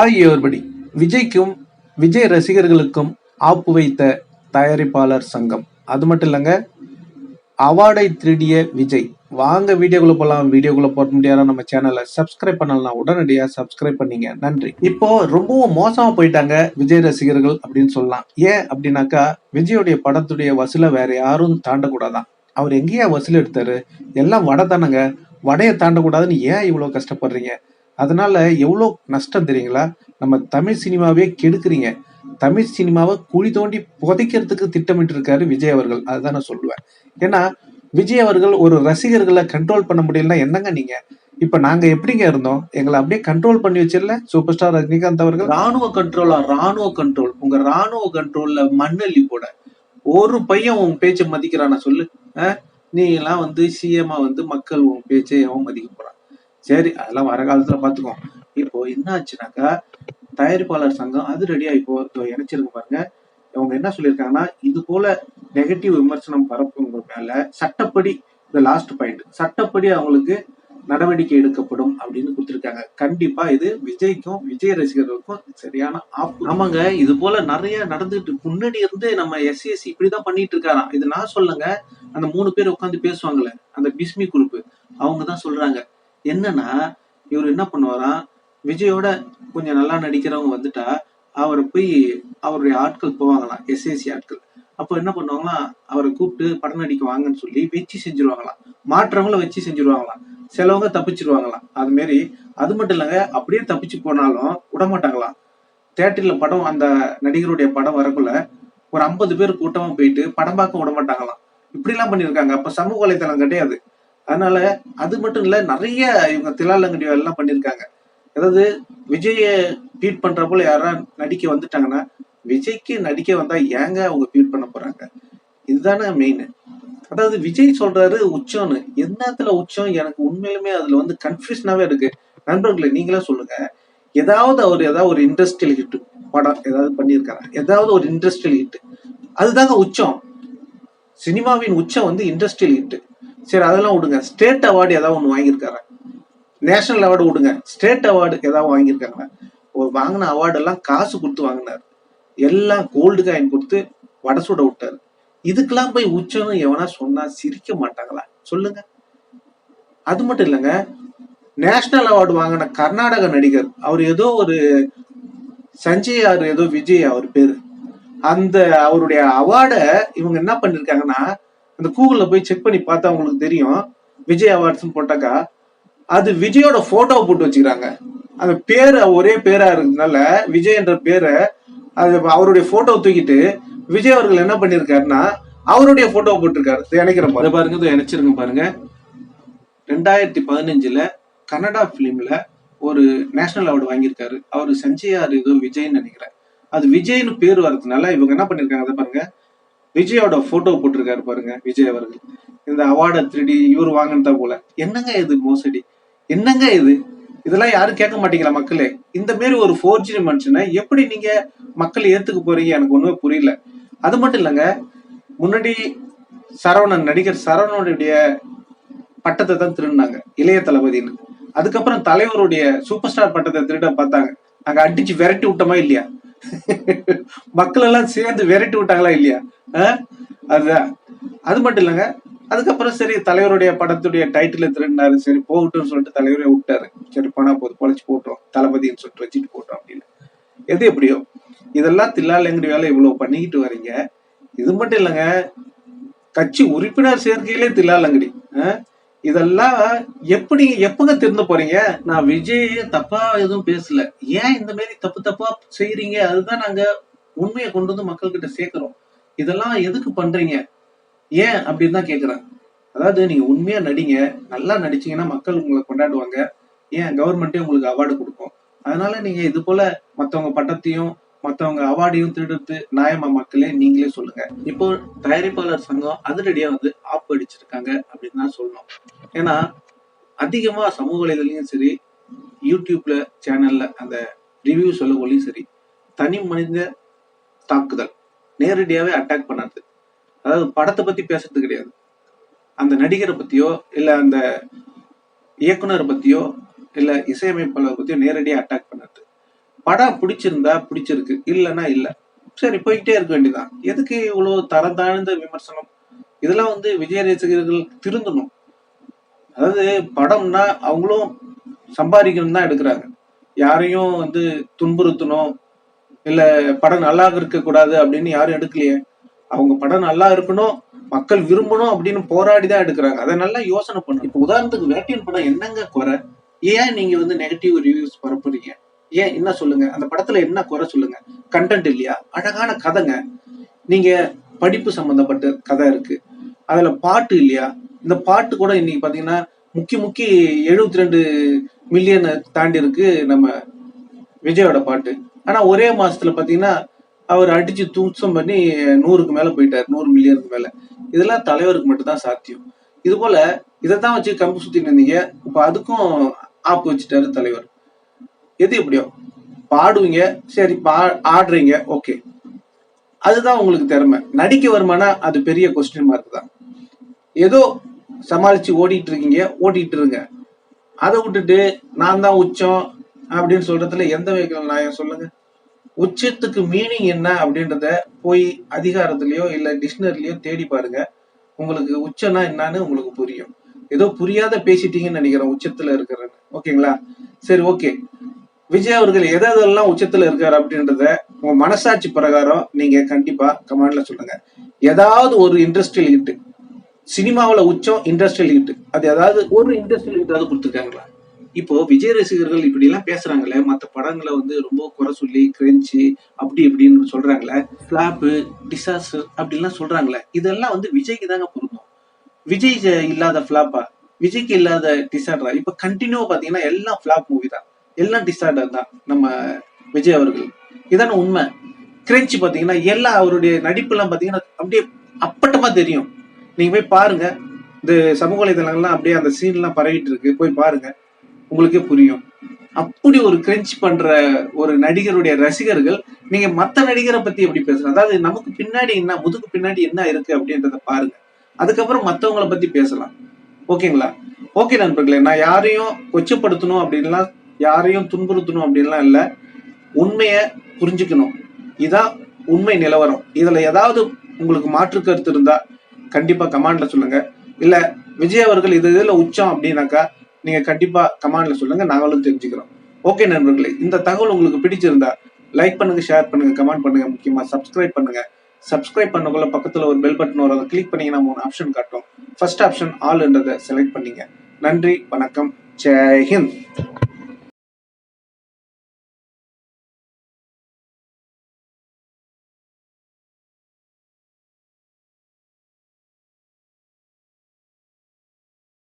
ஆகியோர்படி விஜய்க்கும் விஜய் ரசிகர்களுக்கும் ஆப்பு வைத்த தயாரிப்பாளர் சங்கம். அது மட்டும் இல்லைங்க அவார்டை திருடிய விஜய். வாங்க வீடியோக்குள்ள போகலாம் வீடியோக்குள்ள போட முடியாத? நம்ம சேனலை சப்ஸ்கிரைப் பண்ணலாம் உடனடியாக சப்ஸ்கிரைப் பண்ணீங்க. நன்றி. இப்போ ரொம்பவும் மோசமா போயிட்டாங்க விஜய் ரசிகர்கள் அப்படின்னு சொல்லலாம். ஏன் அப்படின்னாக்கா விஜயோடைய படத்துடைய வசூலை வேற யாரும் தாண்டக்கூடாதான். அவர் எங்கேயா வசூல் எடுத்தாரு? எல்லாம் வடை தானங்க வடையை தாண்டக்கூடாதுன்னு ஏன் இவ்வளோ கஷ்டப்படுறீங்க? அதனால எவ்வளோ நஷ்டம் தெரியுங்களா? நம்ம தமிழ் சினிமாவே கெடுக்குறீங்க. தமிழ் சினிமாவை குழி தோண்டி புதைக்கிறதுக்கு திட்டமிட்டு இருக்காரு விஜய் அவர்கள். அதுதான் நான் சொல்லுவேன். ஏன்னா விஜய் அவர்கள் ஒரு ரசிகர்களை கண்ட்ரோல் பண்ண முடியலன்னா என்னங்க நீங்க? இப்ப நாங்க எப்படிங்க இருந்தோம்? எங்களை அப்படியே கண்ட்ரோல் பண்ணி வச்சிடல? சூப்பர் ஸ்டார் ரஜினிகாந்த் அவர்கள்? ராணுவ கண்ட்ரோலா ராணுவ கண்ட்ரோல் உங்க ராணுவ கண்ட்ரோல்ல மண்ணள்ளி போட. ஒரு பையன் உன் பேச்சை மதிக்கிறானா சொல்லு? நீ எல்லாம் வந்து சிஎம்மா வந்து மக்கள் உன் பேச்சை எவன் மதிக்க போறான். சரி அதெல்லாம் வர காலத்துல பாத்துக்கோ இப்போ என்ன ஆச்சுனாக்கா தயாரிப்பாளர் சங்கம் அது ரெடியா இப்போ இதோ இணைச்சிருக்கு பாருங்க. அவங்க என்ன சொல்லியிருக்காங்கன்னா இது போல நெகட்டிவ் விமர்சனம் பரப்புங்க மேல சட்டப்படி இந்த லாஸ்ட் பாயிண்ட் சட்டப்படி அவங்களுக்கு நடவடிக்கை எடுக்கப்படும் அப்படின்னு கொடுத்துருக்காங்க. கண்டிப்பா இது விஜய்க்கும் விஜய் ரசிகர்களுக்கும் சரியான ஆப்பு ஆமாங்க இது போல நிறைய நடந்துட்டு முன்னாடி இருந்து நம்ம எஸ்சிஎஸ்சி இப்படிதான் பண்ணிட்டு இருக்காராம். இது நான் சொல்லுங்க அந்த மூணு பேர் உட்காந்து பேசுவாங்கல்ல அந்த பிஸ்மி குரூப் அவங்க தான் சொல்றாங்க. என்னன்னா இவர் என்ன பண்ணுவாராம் விஜயோட கொஞ்சம் நல்லா நடிக்கிறவங்க வந்துட்டா அவரை போய் அவருடைய ஆட்கள் போவாங்களாம் எஸ்எஸ்சி ஆட்கள். அப்போ என்ன பண்ணுவாங்களாம் அவரை கூப்பிட்டு படம் நடிக்க வாங்கன்னு சொல்லி வச்சு செஞ்சிருவாங்களாம் மாற்றவங்கள வச்சு செஞ்சிருவாங்களாம் சிலவங்க தப்பிச்சிருவாங்களாம் அது மாரி அது மட்டும் இல்லைங்க அப்படியே தப்பிச்சு போனாலும் விடமாட்டாங்களாம் தேட்டர்ல படம் அந்த நடிகருடைய படம் வரக்குள்ள ஒரு ஐம்பது பேர் கூட்டமாக போயிட்டு படம் பார்க்க விட மாட்டாங்களாம் இப்படிலாம் பண்ணியிருக்காங்க. அப்ப சமூக வலைத்தளம் கிடையாது. அதனால அது மட்டும் இல்ல நிறைய இவங்க திலாலங்கடி எல்லாம் பண்ணியிருக்காங்க அதாவது விஜய பீட் பண்ற போல யாரா நடிக்க வந்துட்டாங்கன்னா விஜய்க்கு நடிக்க வந்தா ஏங்க அவங்க பீட் பண்ண போறாங்க? இதுதானே மெயின் அதாவது விஜய் சொல்றாரு உச்சம்னு. என்னத்துல உச்சம்? எனக்கு உண்மையிலுமே அதுல வந்து கன்ஃபியூஷனாவே இருக்கு. நண்பர்களை நீங்களே சொல்லுங்க. ஏதாவது அவர் ஏதாவது ஒரு இண்டஸ்ட்ரியல் ஹிட் படம் ஏதாவது பண்ணியிருக்காரு? ஏதாவது ஒரு இண்டஸ்ட்ரியல் ஹிட் அதுதாங்க உச்சம். சினிமாவின் உச்சம் வந்து இண்டஸ்ட்ரியல் ஹிட் சரி அதெல்லாம் விடுங்க. ஸ்டேட் அவார்டு ஏதாவது ஒன்று வாங்கியிருக்காரு நேஷனல் அவார்டு விடுங்க. ஸ்டேட் அவார்டு ஏதாவது வாங்கியிருக்காங்க. ஒரு வாங்கின அவார்டு எல்லாம் காசு கொடுத்து வாங்கினார். எல்லாம் கோல்டு காயின் கொடுத்து வடை சுட விட்டாரு. இதுக்கெல்லாம் போய் உச்சம்னு எவனா சொன்னா சிரிக்க மாட்டாங்களா? சொல்லுங்க. அது மட்டும் இல்லைங்க. நேஷனல் அவார்டு வாங்கின கர்நாடக நடிகர் அவர் ஏதோ ஒரு சஞ்சய் அவர் ஏதோ விஜய் அவர் பேரு. அந்த அவருடைய அவார்டை இவங்க என்ன பண்ணிருக்காங்கன்னா அந்த கூகுளில் போய் செக் பண்ணி பார்த்தா உங்களுக்கு தெரியும். விஜய் அவார்ட்ஸ்னு போட்டாக்கா அது விஜயோட போட்டோவை போட்டு வச்சுக்கிறாங்க. அந்த பேர் ஒரே பேரா இருக்கிறதுனால விஜய் என்ற பேரை அது அவருடைய போட்டோவை தூக்கிட்டு விஜய் அவர்கள் என்ன பண்ணிருக்காருன்னா அவருடைய போட்டோவை போட்டிருக்காரு. நினைக்கிற பாருங்க பாருங்க இதை இணைச்சிருங்க பாருங்க. ரெண்டாயிரத்தி பதினஞ்சுல கன்னடா பிலிம்ல ஒரு நேஷனல் அவார்டு வாங்கியிருக்காரு. அவர் சஞ்சயார் ஏதோ விஜய்னு நினைக்கிறேன். அது விஜய்னு பேர் வர்றதுனால இவங்க என்ன பண்ணிருக்காங்க அதை பாருங்க. விஜயோட போட்டோ போட்டிருக்காரு பாருங்க விஜய் அவர்கள். இந்த அவார்டை திருடி இவர் வாங்கினதா போல. என்னங்க இது மோசடி? என்னங்க இது? இதெல்லாம் யாரும் கேட்க மாட்டீங்களா மக்களே? இந்த மாரி ஒரு ஃபோர்ஜரி மனுஷனை எப்படி நீங்க மக்கள் ஏத்துக்க போறீங்க? எனக்கு ஒண்ணுமே புரியல. அது மட்டும் இல்லைங்க முன்னாடி சரவணன் நடிகர் சரவணனுடைய பட்டத்தை தான் திருடினாங்க இளைய தளபதின்னு அதுக்கப்புறம் தலைவருடைய சூப்பர் ஸ்டார் பட்டத்தை திருட பார்த்தாங்க. நாங்க அடிச்சு விரட்டி விட்டோமா இல்லையா? மக்கள் எல்லாம் சேர்ந்து விரட்டி விட்டாங்களா இல்லையா? அதுதான் அது மட்டும் இல்லைங்க. அதுக்கப்புறம் சரி தலைவருடைய படத்துடைய டைட்டில் திருடினாரு. சரி போகட்டும்னு சொல்லிட்டு தலைவரே விட்டாரு. சரி போனா போது பொழைச்சு போட்டோம். தளபதின்னு சொல்லிட்டு வச்சுட்டு போட்டோம் அப்படின்னு. எது எப்படியோ. இதெல்லாம் தில்லாலங்கடி வேலை இவ்வளவு பண்ணிக்கிட்டு வரீங்க? இது மட்டும் இல்லைங்க. கட்சி உறுப்பினர் சேர்க்கையிலே தில்லாலங்கடி அஹ்? இதெல்லாம் எப்படி எப்பங்க திருந்து போறீங்க? நான் விஜய் தப்பா எதுவும் பேசல. ஏன் இந்த மாதிரி தப்பு தப்பா செய்யறீங்க அதுதான் நாங்க உண்மையை கொண்டு வந்து மக்கள்கிட்ட சேர்க்கிறோம். இதெல்லாம் எதுக்கு பண்றீங்க? ஏன் அப்படின்னு தான் கேக்குறேன் அதாவது நீங்க உண்மையா நடிங்க. நல்லா நடிச்சீங்கன்னா மக்கள் உங்களை கொண்டாடுவாங்க. ஏன் கவர்மெண்ட்டே உங்களுக்கு அவார்டு கொடுக்கும். அதனால நீங்க இது போல மத்தவங்க பட்டத்தையும் மத்தவங்க அவார்டையும் திருடுறது நியாயமா மக்களே நீங்களே சொல்லுங்க. இப்போ தயாரிப்பாளர் சங்கம் அதிரடியா வந்து ஆப் அடிச்சிருக்காங்க அப்படின்னு தான் சொல்லணும். ஏன்னா அதிகமா சமூக வலைதளையும் சரி யூடியூப்ல சேனல்ல அந்த ரிவ்யூ சொல்லக்கொள்ளையும் சரி தனி மனித தாக்குதல் நேரடியாவே அட்டாக் பண்ணது. அதாவது படத்தை பத்தி பேசுறது கிடையாது. அந்த நடிகரை பத்தியோ இல்ல அந்த இயக்குனர் பத்தியோ இல்ல இசையமைப்பாளர் பத்தியோ நேரடியாக அட்டாக் பண்ணது. படம் பிடிச்சிருந்தா பிடிச்சிருக்கு இல்லைன்னா இல்ல. சரி போய்கிட்டே இருக்க வேண்டியதான் எதுக்கு இவ்வளவு தரம் தாழ்ந்த விமர்சனம்? இதெல்லாம் வந்து விஜய் ரசிகர்கள் திருந்தணும். அதாவது படம்னா அவங்களும் சம்பாதிக்கணும் தான் எடுக்கிறாங்க. யாரையும் வந்து துன்புறுத்தணும் இல்ல படம் நல்லா இருக்க கூடாது அப்படின்னு யாரும் எடுக்கலையே. அவங்க படம் நல்லா இருக்கணும் மக்கள் விரும்பணும் அப்படின்னு போராடி தான் எடுக்கிறாங்க. அதை நல்லா யோசனை பண்ணும் இப்போ உதாரணத்துக்கு வேட்டியின் படம் என்னங்க குறை? ஏன் நீங்க வந்து நெகட்டிவ் ரிவ்யூஸ் பரப்புறீங்க? ஏன் என்ன சொல்லுங்க? அந்த படத்துல என்ன குறை சொல்லுங்க? கண்டென்ட் இல்லையா? அழகான கதைங்க. நீங்க படிப்பு சம்பந்தப்பட்ட கதை இருக்கு. அதுல பாட்டு இல்லையா? இந்த பாட்டு கூட இன்னைக்கு பாத்தீங்கன்னா முக்கி முக்கி எழுபத்தி ரெண்டு மில்லியனை தாண்டி இருக்கு நம்ம விஜயோட பாட்டு. ஆனா ஒரே மாசத்துல பாத்தீங்கன்னா அவர் அடிச்சு தூசம் பண்ணி நூறுக்கு மேல போயிட்டார். நூறு மில்லியனுக்கு மேல. இதெல்லாம் தலைவருக்கு மட்டும்தான் சாத்தியம். இது போல இதைத்தான் வச்சு கம்பு சுத்தி இருந்தீங்க. இப்ப அதுக்கும் ஆப்பு வச்சுட்டாரு தலைவர். எது எப்படியோ. பாடுவீங்க சரி பா ஆடுறீங்க ஓகே அதுதான் உங்களுக்கு திறமை. நடிக்க வருமானா அது பெரிய கொஸ்டின் மார்க் தான். ஏதோ சமாளிச்சு ஓடிட்டு இருக்கீங்க ஓடிட்டு இருங்க. அதை விட்டுட்டு நான் தான் உச்சம் அப்படின்னு சொல்றதுல எந்த வகையில் நான் சொல்லுங்க. உச்சத்துக்கு மீனிங் என்ன அப்படின்றத போய் அதிகாரத்திலயோ இல்ல டிக்ஷனரிலயோ தேடி பாருங்க. உங்களுக்கு உச்சம்னா என்னன்னு உங்களுக்கு புரியும். ஏதோ புரியாத பேசிட்டீங்கன்னு நினைக்கிறேன் உச்சத்துல இருக்கிறேன்னு. ஓகேங்களா சரி ஓகே விஜய் அவர்கள் எதெல்லாம் உச்சத்துல இருக்காரு அப்படின்றத உங்க மனசாட்சி பிரகாரம் நீங்க கண்டிப்பா கமெண்ட்ல சொல்லுங்க. ஏதாவது ஒரு இண்டஸ்ட்ரியல் ஹிட் சினிமாவில் உச்சம் இண்டஸ்ட்ரியல் ஹிட் அது ஏதாவது ஒரு இண்டஸ்ட்ரியல் ஹிட்டாவது கொடுத்துருக்காங்களா? இப்போ விஜய் ரசிகர்கள் இப்படி எல்லாம் பேசுறாங்களே மற்ற படங்களை வந்து ரொம்ப குறை சொல்லி கிரெஞ்சு அப்படி இப்படின்னு சொல்றாங்களே ஃபிளாப்பு டிசாஸ்டர் அப்படின்லாம் சொல்றாங்களே இதெல்லாம் வந்து விஜய்க்கு தாங்க பொருந்தும். விஜய் இல்லாத ஃபிளாப்பா விஜய்க்கு இல்லாத டிசார்டரா இப்ப கண்டினியூவா பாத்தீங்கன்னா எல்லாம் ஃபிளாப் மூவி தான். எல்லாம் டிசார்டர் தான் நம்ம விஜய் அவர்கள். இதான உண்மை. கிரெஞ்சு பார்த்தீங்கன்னா எல்லா அவருடைய நடிப்புலாம் பாத்தீங்கன்னா அப்படியே அப்பட்டமா தெரியும். நீங்க போய் பாருங்க. இந்த சமூக வலைதளங்கள்லாம் அப்படியே அந்த சீன்லாம் பரவிட்டு இருக்கு. போய் பாருங்க. உங்களுக்கே புரியும். அப்படி ஒரு கிரெஞ்ச் பண்ற ஒரு நடிகருடைய ரசிகர்கள் நீங்க மத்த நடிகரை பத்தி எப்படி பேசலாம் அதாவது நமக்கு பின்னாடி என்ன முதுக்கு பின்னாடி என்ன இருக்கு அப்படின்றத பாருங்க. அதுக்கப்புறம் மத்தவங்களை பத்தி பேசலாம். ஓகேங்களா? ஓகே நண்பர்களே நான் யாரையும் கொச்சப்படுத்தணும் அப்படின்லாம் யாரையும் துன்புறுத்தணும் அப்படின்லாம் இல்லை. உண்மையை புரிஞ்சுக்கணும். இதான் உண்மை நிலவரம். இதில் ஏதாவது உங்களுக்கு மாற்று கருத்து இருந்தால் கண்டிப்பாக கமாண்டில் சொல்லுங்கள் இல்லை விஜய் அவர்கள் இது இதில் உச்சம் அப்படின்னாக்கா நீங்கள் கண்டிப்பாக கமாண்டில் சொல்லுங்கள் நாங்களும் தெரிஞ்சுக்கிறோம். ஓகே நண்பர்களே இந்த தகவல் உங்களுக்கு பிடிச்சிருந்தா லைக் பண்ணுங்கள் ஷேர் பண்ணுங்கள் கமெண்ட் பண்ணுங்கள் முக்கியமாக சப்ஸ்கிரைப் பண்ணுங்கள் சப்ஸ்கிரைப் பண்ணக்குள்ள பக்கத்தில் ஒரு பெல் பட்டன் வரும். அதை கிளிக் பண்ணிங்கன்னா மூணு ஆப்ஷன் காட்டும். ஃபர்ஸ்ட் ஆப்ஷன் ஆல்ன்றதை செலக்ட் பண்ணிங்க. நன்றி வணக்கம். ஜெய் ஹிந்த்.